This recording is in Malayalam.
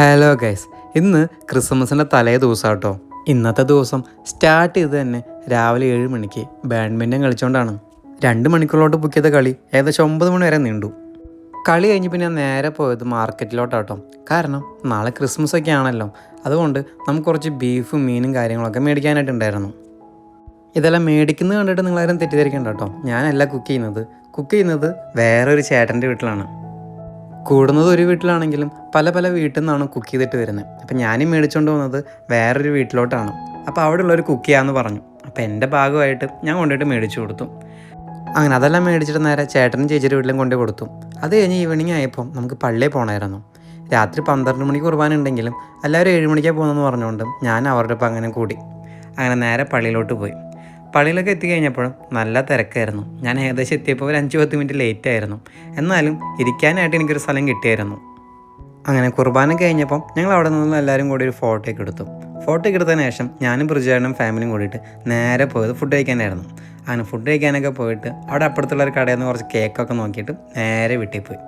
ഹലോ ഗൈസ് ഇന്ന് ക്രിസ്മസിന്റെ തലേ ദിവസം കേട്ടോ ഇന്നത്തെ ദിവസം സ്റ്റാർട്ട് ചെയ്ത് തന്നെ രാവിലെ ഏഴ് മണിക്ക് ബാഡ്മിന്റൺ കളിച്ചുകൊണ്ടാണ് രണ്ട് മണിക്കൂറിലോട്ട് ബുക്ക് ചെയ്ത കളി ഏകദേശം ഒമ്പത് മണി വരെ നീണ്ടു. കളി കഴിഞ്ഞ് പിന്നെ നേരെ പോയത് മാർക്കറ്റിലോട്ടാട്ടോ. കാരണം നാളെ ക്രിസ്മസ് ഒക്കെ ആണല്ലോ. അതുകൊണ്ട് നമുക്ക് കുറച്ച് ബീഫും മീനും കാര്യങ്ങളൊക്കെ മേടിക്കാനായിട്ടുണ്ടായിരുന്നു. ഇതെല്ലാം മേടിക്കുന്നത് കണ്ടിട്ട് നിങ്ങളാരും തെറ്റിദ്ധരിക്കണ്ട കേട്ടോ. ഞാനല്ല കുക്ക് ചെയ്യുന്നത്. കുക്ക് ചെയ്യുന്നത് വേറൊരു ചേട്ടന്റെ വീട്ടിലാണ്. കൂടുന്നത് ഒരു വീട്ടിലാണെങ്കിലും പല പല വീട്ടിൽ നിന്നാണ് കുക്ക് ചെയ്തിട്ട് വരുന്നത്. അപ്പം ഞാനും മേടിച്ചുകൊണ്ട് പോകുന്നത് വേറൊരു വീട്ടിലോട്ടാണ്. അപ്പോൾ അവിടെ ഉള്ളൊരു കുക്ക് ചെയ്യാമെന്ന് പറഞ്ഞു. അപ്പോൾ എന്റെ ഭാഗമായിട്ട് ഞാൻ കൊണ്ടുപോയിട്ട് മേടിച്ചു കൊടുത്തു. അങ്ങനെ അതെല്ലാം മേടിച്ചിട്ട് നേരെ ചേട്ടനും ചേച്ചിയുടെ വീട്ടിലും കൊണ്ടു കൊടുത്തു. അത് കഴിഞ്ഞ് ഈവനിങ് ആയപ്പോൾ നമുക്ക് പള്ളിയിൽ പോകണമായിരുന്നു രാത്രി പന്ത്രണ്ട് മണിക്ക് കുർബാന ഉണ്ടെങ്കിലും എല്ലാവരും ഏഴ് മണിക്കാണ് പോകുന്നതെന്ന് പറഞ്ഞുകൊണ്ട് ഞാൻ അവരുടെ ഒപ്പം അങ്ങനെ കൂടി. അങ്ങനെ നേരെ പള്ളിയിലോട്ട് പോയി. പള്ളിയിലൊക്കെ എത്തിക്കഴിഞ്ഞപ്പോഴും നല്ല തിരക്കായിരുന്നു. ഞാൻ ഏകദേശം എത്തിയപ്പോൾ ഒരു അഞ്ച് പത്ത് മിനിറ്റ് ലേറ്റ് ആയിരുന്നു. എന്നാലും ഇരിക്കാനായിട്ട് എനിക്കൊരു സ്ഥലം കിട്ടിയായിരുന്നു. അങ്ങനെ കുർബാന കഴിഞ്ഞപ്പം ഞങ്ങൾ അവിടെ നിന്ന് എല്ലാവരും കൂടി ഒരു ഫോട്ടോ ഒക്കെ എടുത്തു. ഫോട്ടോ ഒക്കെ എടുത്തതിന് ശേഷം ഞാനും ബ്രിജേട്ടനും ഫാമിലിയും കൂടിയിട്ട് നേരെ പോയത് ഫുഡ് കഴിക്കാനായിരുന്നു. അങ്ങനെ ഫുഡ് കഴിക്കാനൊക്കെ പോയിട്ട് അവിടെ അപ്പുറത്തുള്ള ഒരു കടയിൽ നിന്ന് കുറച്ച് കേക്കൊക്കെ നോക്കിയിട്ട് നേരെ വീട്ടിൽ പോയി.